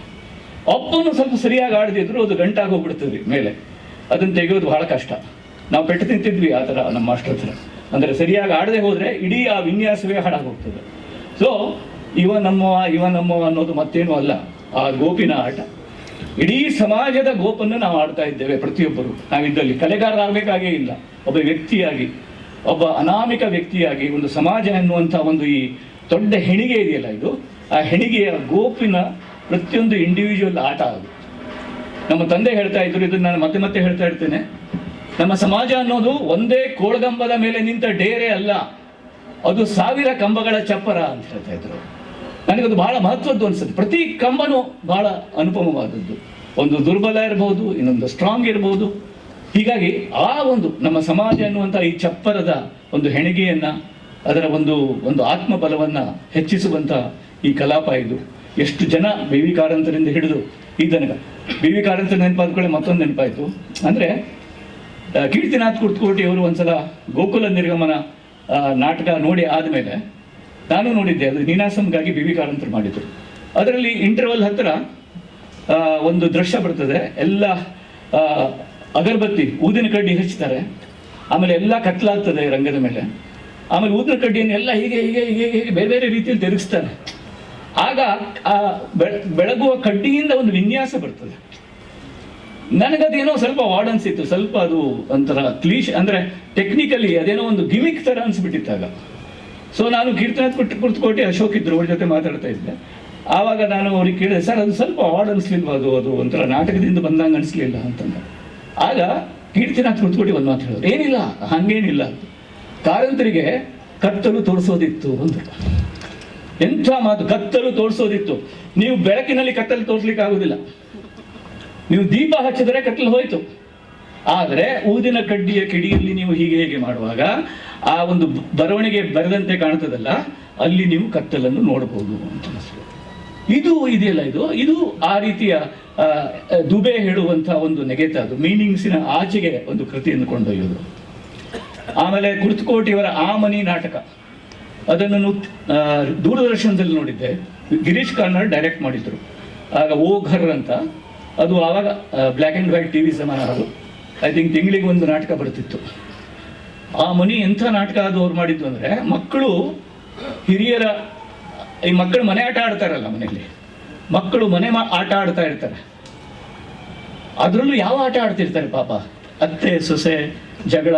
ಒಬ್ಬನು ಸ್ವಲ್ಪ ಸರಿಯಾಗಿ ಆಡದಿದ್ರು ಅದು ಗಂಟಾಗಿ ಹೋಗ್ಬಿಡ್ತದೆ ಮೇಲೆ. ಅದನ್ನು ತೆಗೆಯೋದು ಬಹಳ ಕಷ್ಟ. ನಾವು ಪೆಟ್ಟು ತಿಂತಿದ್ವಿ ಆ ಥರ ನಮ್ಮ ಮಾಸ್ಟರ್ ಹತ್ರ. ಅಂದರೆ ಸರಿಯಾಗಿ ಆಡದೆ ಹೋದರೆ ಇಡೀ ಆ ವಿನ್ಯಾಸವೇ ಹಾಡ ಹೋಗ್ತದೆ ಸೊ ಇವ ನಮ್ಮ ಇವ ನಮ್ಮ ಅನ್ನೋದು ಮತ್ತೇನು ಅಲ್ಲ. ಆ ಗೋಪಿನ ಆಟ. ಇಡೀ ಸಮಾಜದ ಗೋಪನ್ನು ನಾವು ಆಡ್ತಾ ಇದ್ದೇವೆ ಪ್ರತಿಯೊಬ್ಬರು. ನಾವಿದ್ದಲ್ಲಿ ಕಲೆಗಾರರಾಗಬೇಕಾಗೇ ಇಲ್ಲ. ಒಬ್ಬ ವ್ಯಕ್ತಿಯಾಗಿ, ಒಬ್ಬ ಅನಾಮಿಕ ವ್ಯಕ್ತಿಯಾಗಿ ಒಂದು ಸಮಾಜ ಎನ್ನುವಂಥ ಒಂದು ಈ ದೊಡ್ಡ ಹೆಣಿಗೆ ಇದೆಯಲ್ಲ ಇದು? ಆ ಹೆಣಿಗೆಯ ಗೋಪಿನ ಪ್ರತಿಯೊಂದು ಇಂಡಿವಿಜುವಲ್ ಆಟ ಅದು. ನಮ್ಮ ತಂದೆ ಹೇಳ್ತಾ ಇದ್ರು, ಇದನ್ನ ನಾನು ಮತ್ತೆ ಮತ್ತೆ ಹೇಳ್ತಾ ಇರ್ತೇನೆ. ನಮ್ಮ ಸಮಾಜ ಅನ್ನೋದು ಒಂದೇ ಕೋಳಗಂಬದ ಮೇಲೆ ನಿಂತ ಡೇರೆ ಅಲ್ಲ. ಅದು ಸಾವಿರ ಕಂಬಗಳ ಚಪ್ಪರ ಅಂತ ಹೇಳ್ತಾ ಇದ್ರು. ನನಗದು ಬಹಳ ಮಹತ್ವದ್ದು ಅನ್ಸುತ್ತೆ. ಪ್ರತಿ ಕಂಬನೂ ಬಹಳ ಅನುಪಮವಾದದ್ದು. ಒಂದು ದುರ್ಬಲ ಇರಬಹುದು ಇನ್ನೊಂದು ಸ್ಟ್ರಾಂಗ್ ಇರಬಹುದು ಹೀಗಾಗಿ ಆ ಒಂದು ನಮ್ಮ ಸಮಾಜ ಅನ್ನುವಂಥ ಈ ಚಪ್ಪರದ ಒಂದು ಹೆಣಿಗೆಯನ್ನ, ಅದರ ಒಂದು ಒಂದು ಆತ್ಮಬಲವನ್ನ ಹೆಚ್ಚಿಸುವಂತ ಈ ಕಲಾಪ ಇದು. ಎಷ್ಟು ಜನ ಬಿ ವಿ ಕಾರಂತರಿಂದ ಹಿಡಿದು ಈ ತನಕ ಬಿ ವಿ ಕಾರಂತರ ನೆನಪಾದ್ಕೊಳ್ಳಿ ಮತ್ತೊಂದು ನೆನಪಾಯಿತು. ಅಂದ್ರೆ ಕೀರ್ತಿನಾಥ್ ಕುರ್ತಕೋಟಿ ಅವರು ಒಂದ್ಸಲ ಗೋಕುಲ ನಿರ್ಗಮನ ನಾಟಕ ನೋಡಿ ಆದಮೇಲೆ ನಾನು ನೋಡಿದ್ದೆ, ಅದು ನೀನಾಸಂಗಾಗಿ ಬಿ ವಿ ಕಾರಂತರು ಮಾಡಿದ್ರು. ಅದರಲ್ಲಿ ಇಂಟರ್ವಲ್ ಹತ್ತಿರ ಒಂದು ದೃಶ್ಯ ಬರ್ತದೆ, ಎಲ್ಲ ಅಗರ್ಬತ್ತಿ ಊದಿನ ಕಡ್ಡಿ ಹಚ್ತಾರೆ, ಆಮೇಲೆ ಎಲ್ಲ ಕತ್ಲಾಗ್ತದೆ ರಂಗದ ಮೇಲೆ. ಆಮೇಲೆ ಊದಿನ ಕಡ್ಡಿಯನ್ನು ಎಲ್ಲ ಹೀಗೆ ಹೀಗೆ ಹೀಗೆ ಹೀಗೆ ಬೇರೆ ಬೇರೆ ರೀತಿಯಲ್ಲಿ ತಿರುಗಿಸ್ತಾನೆ ಆಗ, ಆ, ಬೆಳ- ಬೆಳಗುವ ಕಡ್ಡಿಯಿಂದ ಒಂದು ವಿನ್ಯಾಸ ಬರ್ತದೆ. ನನಗದೇನೋ ಸ್ವಲ್ಪ ವಾರ್ಡ್ ಅನ್ಸಿತ್ತು. ಸ್ವಲ್ಪ ಅದು ಒಂಥರ ಕ್ಲೀಶ್ ಅಂದ್ರೆ ಟೆಕ್ನಿಕಲಿ ಅದೇನೋ ಒಂದು ಗಿಮಿಕ್ ತರ ಅನ್ಸ್ಬಿಟ್ಟಿತ್ತಾಗ ಸೊ ನಾನು ಕೀರ್ತನಾಥ್ ಕೊಟ್ಟು ಕುರ್ತುಕೊಟ್ಟು ಅಶೋಕ್ ಇದ್ರು, ಅವ್ರ ಜೊತೆ ಮಾತಾಡ್ತಾ ಇದ್ದೆ. ಆವಾಗ ನಾನು ಅವ್ರಿಗೆ ಕೇಳಿದೆ, ಸರ್, ಅದು ಸ್ವಲ್ಪ ವಾರ್ಡ್ ಅನ್ಸ್ಲಿಲ್ವಾ? ಅದು ಅದು ಒಂಥರ ನಾಟಕದಿಂದ ಬಂದಂಗೆ ಅನಿಸ್ಲಿಲ್ಲ ಅಂತಂದ. ಆಗ ಕೀರ್ತಿನಾಥ್ ಕುರ್ತುಕೊಟ್ಟು ಒಂದು ಮಾತು ಹೇಳಿದ್ರು, ಏನಿಲ್ಲ, ಹಂಗೇನಿಲ್ಲ. ಕಾರಂತರಿಗೆ ಕತ್ತಲು ತೋರಿಸೋದಿತ್ತು ಅಂತ. ಎಂಥ ಮಾತು, ಕತ್ತಲು ತೋರಿಸೋದಿತ್ತು. ನೀವು ಬೆಳಕಿನಲ್ಲಿ ಕತ್ತಲು ತೋರಿಸ್ಲಿಕ್ಕೆ ಆಗುದಿಲ್ಲ ನೀವು ದೀಪ ಹಚ್ಚಿದರೆ ಕತ್ತಲು ಹೋಯಿತು. ಆದರೆ ಊದಿನ ಕಡ್ಡಿಯ ಕಿಡಿಯಲ್ಲಿ ನೀವು ಹೀಗೆ ಹೇಗೆ ಮಾಡುವಾಗ ಆ ಒಂದು ಬರವಣಿಗೆ ಬರೆದಂತೆ ಕಾಣ್ತದಲ್ಲ, ಅಲ್ಲಿ ನೀವು ಕತ್ತಲನ್ನು ನೋಡಬಹುದು ಅಂತ ಅನಿಸ್ತದೆ ಇದು ಇದೆಯಲ್ಲ ಇದು? ಇದು ಆ ರೀತಿಯ ದುಬೆ ಹೇಳುವಂತಹ ಒಂದು ನೆಗೆತ ಅದು. ಮೀನಿಂಗ್ಸಿನ ಆಚೆಗೆ ಒಂದು ಕೃತಿಯನ್ನು ಕೊಂಡೊಯ್ಯೋದು. ಆಮೇಲೆ ಕುರ್ತುಕೋಟಿಯವರ ಆ ಮನಿ ನಾಟಕ. ಅದನ್ನು ದೂರದರ್ಶನದಲ್ಲಿ ನೋಡಿದ್ದೆ. ಗಿರೀಶ್ ಕಾರ್ನಾಡ್ ಡೈರೆಕ್ಟ್ ಮಾಡಿದ್ರು. ಆಗ ಓ ಘರ್ ಅಂತ ಅದು ಆವಾಗ black and white T V ಸಮಾನ ಅದು. ಐ ಥಿಂಕ್ ತಿಂಗಳಿಗೆ ಒಂದು ನಾಟಕ ಬರ್ತಿತ್ತು. ಆ ಮನಿ ಎಂಥ ನಾಟಕ ಅದು ಅವ್ರು ಮಾಡಿದ್ದು ಅಂದರೆ, ಮಕ್ಕಳು ಹಿರಿಯರ, ಈ ಮಕ್ಕಳು ಮನೆ ಆಟ ಆಡ್ತಾರಲ್ಲ ಮನೆಯಲ್ಲಿ. ಮಕ್ಕಳು ಮನೆ ಆಟ ಆಡ್ತಾ ಇರ್ತಾರೆ. ಅದರಲ್ಲೂ ಯಾವ ಆಟ ಆಡ್ತಿರ್ತಾರೆ ಪಾಪ? ಅತ್ತೆ, ಸೊಸೆ, ಜಗಳ,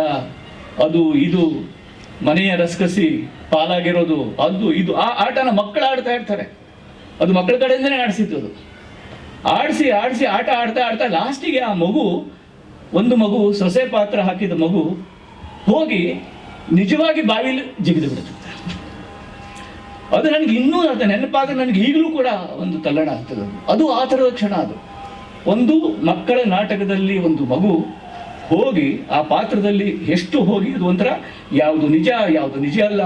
ಅದು, ಇದು, ಮನೆಯ ರಸ್ಕಸಿ, ಪಾಲಾಗಿರೋದು, ಅದು, ಇದು, ಆ ಆಟನ ಮಕ್ಕಳು ಆಡ್ತಾ ಇರ್ತಾರೆ. ಅದು ಮಕ್ಕಳ ಕಡೆಯಿಂದನೇ ಆಡಿಸಿದ್ದು ಅದು. ಆಡಿಸಿ ಆಡಿಸಿ, ಆಟ ಆಡ್ತಾ ಆಡ್ತಾ ಲಾಸ್ಟಿಗೆ ಆ ಮಗು, ಒಂದು ಮಗು ಸೊಸೆ ಪಾತ್ರ ಹಾಕಿದ ಮಗು ಹೋಗಿ ನಿಜವಾಗಿ ಬಾವಿಲಿ ಜಿಗಿದು ಬಿಡುತ್ತೆ ಅದು ನನಗೆ ಇನ್ನೂ ಅದು ನೆನಪಾದ್ರೆ ನನಗೆ ಈಗಲೂ ಕೂಡ ಒಂದು ತಲ್ಲಣ ಆಗ್ತದೆ ಅದು. ಆ ಥರದ ಕ್ಷಣ ಅದು ಒಂದು ಮಕ್ಕಳ ನಾಟಕದಲ್ಲಿ ಒಂದು ಮಗು ಹೋಗಿ ಆ ಪಾತ್ರದಲ್ಲಿ ಎಷ್ಟು ಹೋಗಿ, ಅದು ಒಂಥರ ಯಾವುದು ನಿಜ ಯಾವುದು ನಿಜ ಅಲ್ಲ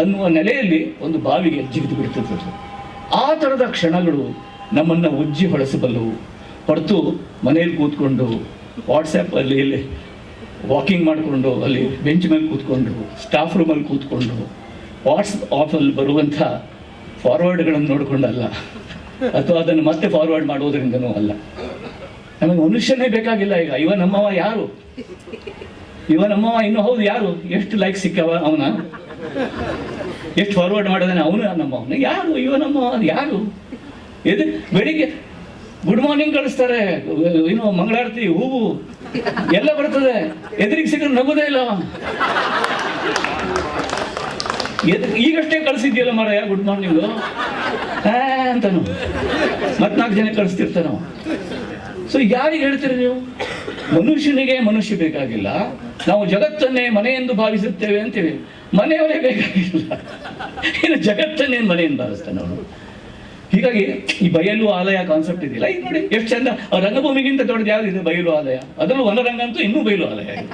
ಅನ್ನುವ ನೆಲೆಯಲ್ಲಿ ಒಂದು ಬಾವಿಗೆ ಜಿಗಿದು ಬಿಡ್ತದೆ ಅದು. ಆ ಥರದ ಕ್ಷಣಗಳು ನಮ್ಮನ್ನು ಉಜ್ಜಿ ಹೊಡೆಸಬಲ್ಲವು ಹೊರತು ಮನೆಯಲ್ಲಿ ಕೂತ್ಕೊಂಡು ವಾಟ್ಸಪ್ಪಲ್ಲಿ ಇಲ್ಲಿ ವಾಕಿಂಗ್ ಮಾಡಿಕೊಂಡು ಅಲ್ಲಿ ಬೆಂಚ್ ಮೇಲೆ ಕೂತ್ಕೊಂಡು, ಸ್ಟಾಫ್ ರೂಮಲ್ಲಿ ಕೂತ್ಕೊಂಡು ವಾಟ್ಸ್ ಆಫಲ್ಲಿ ಬರುವಂಥ ಫಾರ್ವರ್ಡ್ಗಳನ್ನು ನೋಡಿಕೊಂಡಲ್ಲ. ಅಥವಾ ಅದನ್ನು ಮತ್ತೆ ಫಾರ್ವರ್ಡ್ ಮಾಡೋದ್ರಿಂದನೂ ಅಲ್ಲ. ನಮಗೆ ಮನುಷ್ಯನೇ ಬೇಕಾಗಿಲ್ಲ ಈಗ. ಇವ ನಮ್ಮವ ಯಾರು? ಇವ ನಮ್ಮವ ಇನ್ನು ಹೌದು ಯಾರು? ಎಷ್ಟು ಲೈಕ್ ಸಿಕ್ಕವ ಅವನ? ಎಷ್ಟು ಫಾರ್ವರ್ಡ್ ಮಾಡಿದಾನೆ? ಅವನು ನಮ್ಮವನ. ಯಾರು? ಇವ ನಮ್ಮವ ಯಾರು? ಇದು ಬೆಳಿಗ್ಗೆ ಗುಡ್ ಮಾರ್ನಿಂಗ್ ಕಳಿಸ್ತಾರೆ. ಏನು ಮಂಗಳಾರತಿ, ಹೂವು ಎಲ್ಲ ಬರ್ತದೆ. ಎದುರಿಗೆ ಸಿಕ್ಕ ನಗೋದೇ ಇಲ್ಲ. ಎದ್- ಈಗಷ್ಟೇ ಕಳಿಸಿದ್ಯಲ್ಲ ಮಾರಾಯ ಗುಡ್ ಮಾರ್ನಿಂಗು ಅಂತಾನು. ಮತ್ನಾಲ್ಕು ಜನ ಕಳಿಸ್ತಿರ್ತಾನ ಸೊ ಯಾರಿಗೆ ಹೇಳ್ತೀರಿ ನೀವು? ಮನುಷ್ಯನಿಗೆ ಮನುಷ್ಯ ಬೇಕಾಗಿಲ್ಲ. ನಾವು ಜಗತ್ತನ್ನೇ ಮನೆಯೆಂದು ಭಾವಿಸುತ್ತೇವೆ ಅಂತೀವಿ. ಮನೆಯವರೇ ಬೇಕಾಗಿಲ್ಲ. ಇನ್ನು ಜಗತ್ತನ್ನೇ ಮನೆಯನ್ನು ಭಾವಿಸ್ತಾನೆ ಅವನು. ಹೀಗಾಗಿ ಈ ಬಯಲು ಆಲಯ ಕಾನ್ಸೆಪ್ಟ್ ಇದೆಯಲ್ಲ? ಈಗ ನೋಡಿ, ಎಷ್ಟು ಚಂದ. ರಂಗಭೂಮಿಗಿಂತ ದೊಡ್ಡದು ಯಾವ್ದಿದೆ ಬಯಲು ಆಲಯ. ಅದರಲ್ಲೂ ವನರಂಗ ಅಂತೂ ಇನ್ನೂ ಬಯಲು ಆಲಯ ಇದೆ.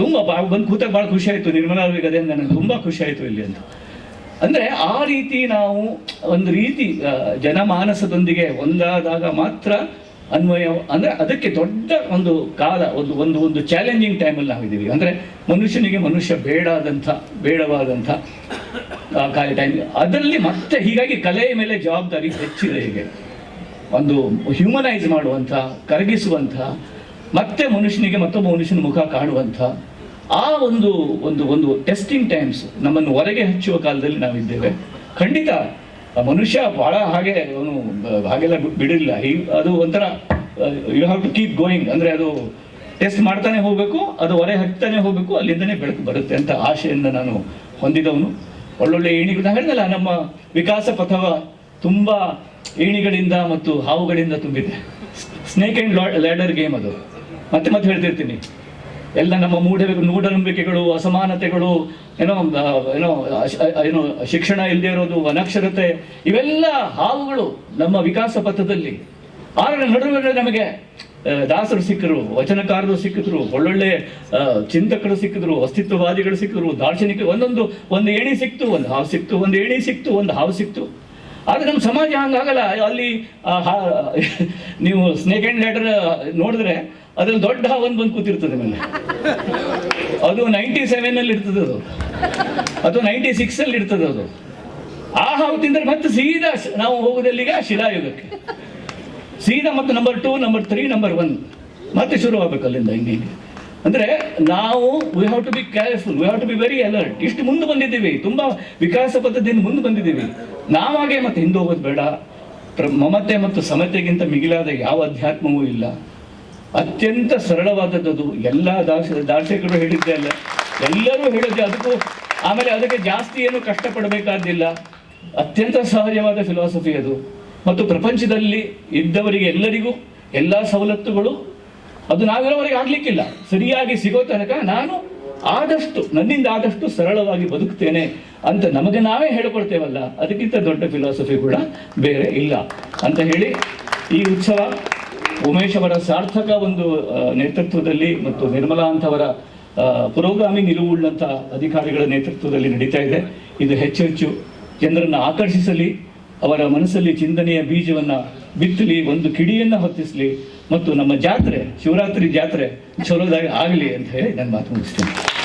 ತುಂಬಾ ಬಂದು ಕೂತಾಗ ಭಾಳ ಖುಷಿ ಆಯಿತು. ನಿರ್ಮಲಾ ಗದೆಯಿಂದ ನನಗೆ ತುಂಬಾ ಖುಷಿ ಆಯಿತು ಇಲ್ಲಿ ಅಂತ. ಅಂದ್ರೆ ಆ ರೀತಿ ನಾವು ಒಂದು ರೀತಿ ಜನಮಾನಸದೊಂದಿಗೆ ಒಂದಾದಾಗ ಮಾತ್ರ ಅನ್ವಯ, ಅಂದ್ರೆ ಅದಕ್ಕೆ ದೊಡ್ಡ ಒಂದು ಕಾಲ, ಒಂದು ಒಂದು ಒಂದು ಚಾಲೆಂಜಿಂಗ್ ಟೈಮಲ್ಲಿ ನಾವಿದ್ದೀವಿ. ಅಂದ್ರೆ ಮನುಷ್ಯನಿಗೆ ಮನುಷ್ಯ ಬೇಡಾದಂಥ, ಬೇಡವಾದಂಥ ಕಾಲ ಟೈಮ್ ಅದರಲ್ಲಿ ಮತ್ತೆ ಹೀಗಾಗಿ ಕಲೆಯ ಮೇಲೆ ಜವಾಬ್ದಾರಿ ಹೆಚ್ಚಿದೆ ಹೀಗೆ. ಒಂದು ಹ್ಯೂಮನೈಸ್ ಮಾಡುವಂಥ, ಕರಗಿಸುವಂಥ, ಮತ್ತೆ ಮನುಷ್ಯನಿಗೆ ಮತ್ತೊಬ್ಬ ಮನುಷ್ಯನ ಮುಖ ಕಾಣುವಂಥ, ಆ ಒಂದು ಒಂದು ಒಂದು ಟೆಸ್ಟಿಂಗ್ ಟೈಮ್ಸ್ ನಮ್ಮನ್ನು ಹೊರಗೆ ಹಚ್ಚುವ ಕಾಲದಲ್ಲಿ ನಾವಿದ್ದೇವೆ. ಖಂಡಿತ ಮನುಷ್ಯ ಬಹಳ ಹಾಗೆ ಅವನು ಹಾಗೆಲ್ಲ ಬಿಡಿಲ್ಲ. ಅದು ಒಂಥರ you have to keep going ಅಂದ್ರೆ ಅದು ಟೆಸ್ಟ್ ಮಾಡ್ತಾನೆ ಹೋಗಬೇಕು, ಅದು ಹೊರೆ ಹಾಕ್ತಾನೆ ಹೋಗಬೇಕು, ಅಲ್ಲಿಂದನೇ ಬೆಳಕು ಬರುತ್ತೆ ಅಂತ ಆಶೆಯಿಂದ ನಾನು ಹೊಂದಿದವನು. ಒಳ್ಳೊಳ್ಳೆ ಏಣಿಗಳು, ನಾನು ಹೇಳಿದಲ್ಲ ನಮ್ಮ ವಿಕಾಸ ಪಥವ ತುಂಬಾ ಏಣಿಗಳಿಂದ ಮತ್ತು ಹಾವುಗಳಿಂದ ತುಂಬಿದೆ. ಸ್ನೇಕ್ ಅಂಡ್ ಲ್ಯಾಡರ್ ಗೇಮ್ ಅದು. ಮತ್ತೆ ಮತ್ತೆ ಹೇಳ್ತಿರ್ತೀನಿ. ಎಲ್ಲ ನಮ್ಮ ಮೂಢ ಮೂಢನಂಬಿಕೆಗಳು, ಅಸಮಾನತೆಗಳು, ಏನೋ ಏನೋ ಏನೋ, ಶಿಕ್ಷಣ ಇಲ್ಲದೆ ಇರೋದು, ಅನಕ್ಷರತೆ, ಇವೆಲ್ಲ ಹಾವುಗಳು ನಮ್ಮ ವಿಕಾಸ ಪಥದಲ್ಲಿ. ಆದರೆ ನಡುವೆ ನಮಗೆ ದಾಸರು ಸಿಕ್ಕರು, ವಚನಕಾರರು ಸಿಕ್ಕಿದ್ರು, ಒಳ್ಳೊಳ್ಳೆ ಚಿಂತಕರು ಸಿಕ್ಕಿದ್ರು, ಅಸ್ತಿತ್ವವಾದಿಗಳು ಸಿಕ್ಕಿದ್ರು, ದಾರ್ಶನಿಕ, ಒಂದೊಂದು, ಒಂದು ಏಣಿ ಸಿಕ್ತು, ಒಂದು ಹಾವು ಸಿಕ್ತು, ಒಂದು ಏಣಿ ಸಿಕ್ತು, ಒಂದು ಹಾವು ಸಿಕ್ತು. ಆದರೆ ನಮ್ಮ ಸಮಾಜ ಹಂಗಾಗಲ್ಲ, ಅಲ್ಲಿ ನೀವು ಸ್ನೇಕ್ ಆ್ಯಂಡ್ ಲ್ಯಾಡರ್ ನೋಡಿದ್ರೆ ಅದ್ರಲ್ಲಿ ದೊಡ್ಡ ಹಾವನ್ ಬಂದು ಕೂತಿರ್ತದೆ ಮೇಲೆ ಅದು ನೈಂಟಿ ಸೆವೆನ್ ಅಲ್ಲಿ ಇರ್ತದೆ ಅದು. ಅದು ನೈಂಟಿ ಸಿಕ್ಸ್ ಅಲ್ಲಿ ಇರ್ತದೆ ಅದು. ಆ ಹಾವು ತಿಂದ್ರೆ ಮತ್ತೆ ಸೀದಾ ನಾವು ಹೋಗುದಲ್ಲಿಗೆ ಶಿಲಾಯುಗಕ್ಕೆ. ಸೀದಾ ಮತ್ತೆ number two number three number one ಮತ್ತೆ ಶುರು ಆಗ್ಬೇಕು ಅಲ್ಲಿಂದ ಹಿಂಗೆ ಅಂದ್ರೆ ನಾವು we have to be careful we have to be very alert ಇಷ್ಟು ಮುಂದೆ ಬಂದಿದ್ದೀವಿ, ತುಂಬಾ ವಿಕಾಸ ಪದ್ಧತಿಯಿಂದ ಮುಂದೆ ಬಂದಿದ್ದೀವಿ. ನಾವಾಗೆ ಮತ್ತೆ ಹಿಂದೆ ಹೋಗೋದು ಬೇಡ. ಮಮತೆ ಮತ್ತು ಸಮತೆಗಿಂತ ಮಿಗಿಲಾದ ಯಾವ ಅಧ್ಯಾತ್ಮವೂ ಇಲ್ಲ. ಅತ್ಯಂತ ಸರಳವಾದದ್ದು ಎಲ್ಲ ದಾಸ ದಾರ್ಶಕರು ಹೇಳಿದ್ದೆ ಅಲ್ಲ. ಎಲ್ಲರೂ ಹೇಳಿದ್ದೆ ಅದಕ್ಕೂ ಆಮೇಲೆ ಅದಕ್ಕೆ ಜಾಸ್ತಿ ಏನು ಕಷ್ಟಪಡಬೇಕಾದಿಲ್ಲ. ಅತ್ಯಂತ ಸಹಜವಾದ ಫಿಲಾಸಫಿ ಅದು. ಮತ್ತು ಪ್ರಪಂಚದಲ್ಲಿ ಇದ್ದವರಿಗೆ ಎಲ್ಲರಿಗೂ ಎಲ್ಲ ಸವಲತ್ತುಗಳು ಅದು ನಾವಿರೋವರೆಗೆ ಆಗ್ಲಿಕ್ಕಿಲ್ಲ. ಸರಿಯಾಗಿ ಸಿಗೋ ತನಕ ನಾನು ಆದಷ್ಟು, ನನ್ನಿಂದ ಆದಷ್ಟು ಸರಳವಾಗಿ ಬದುಕ್ತೇನೆ ಅಂತ ನಮಗೆ ನಾವೇ ಹೇಳ್ಕೊಳ್ತೇವಲ್ಲ ಅದಕ್ಕಿಂತ ದೊಡ್ಡ ಫಿಲಾಸಫಿ ಕೂಡ ಬೇರೆ ಇಲ್ಲ. ಅಂತ ಹೇಳಿ ಈ ಉತ್ಸವ ಉಮೇಶ್ ಅವರ ಸಾರ್ಥಕ ಒಂದು ನೇತೃತ್ವದಲ್ಲಿ ಮತ್ತು ನಿರ್ಮಲಾ ಅಂತವರ ಪುರೋಗಾಮಿ ನಿಲುವುಳ್ಳಂಥ ಅಧಿಕಾರಿಗಳ ನೇತೃತ್ವದಲ್ಲಿ ನಡೀತಾ ಇದೆ. ಇದು ಹೆಚ್ಚು ಹೆಚ್ಚು ಜನರನ್ನು ಆಕರ್ಷಿಸಲಿ, ಅವರ ಮನಸ್ಸಲ್ಲಿ ಚಿಂತನೆಯ ಬೀಜವನ್ನು ಬಿತ್ತಲಿ, ಒಂದು ಕಿಡಿಯನ್ನ ಹೊತ್ತಿಸಲಿ ಮತ್ತು ನಮ್ಮ ಜಾತ್ರೆ, ಶಿವರಾತ್ರಿ ಜಾತ್ರೆ ಚಲೋದಾಗಿ ಆಗಲಿ ಅಂತ ಹೇಳಿ ನನ್ನ ಮಾತು ಮುಗಿಸ್ತೇನೆ.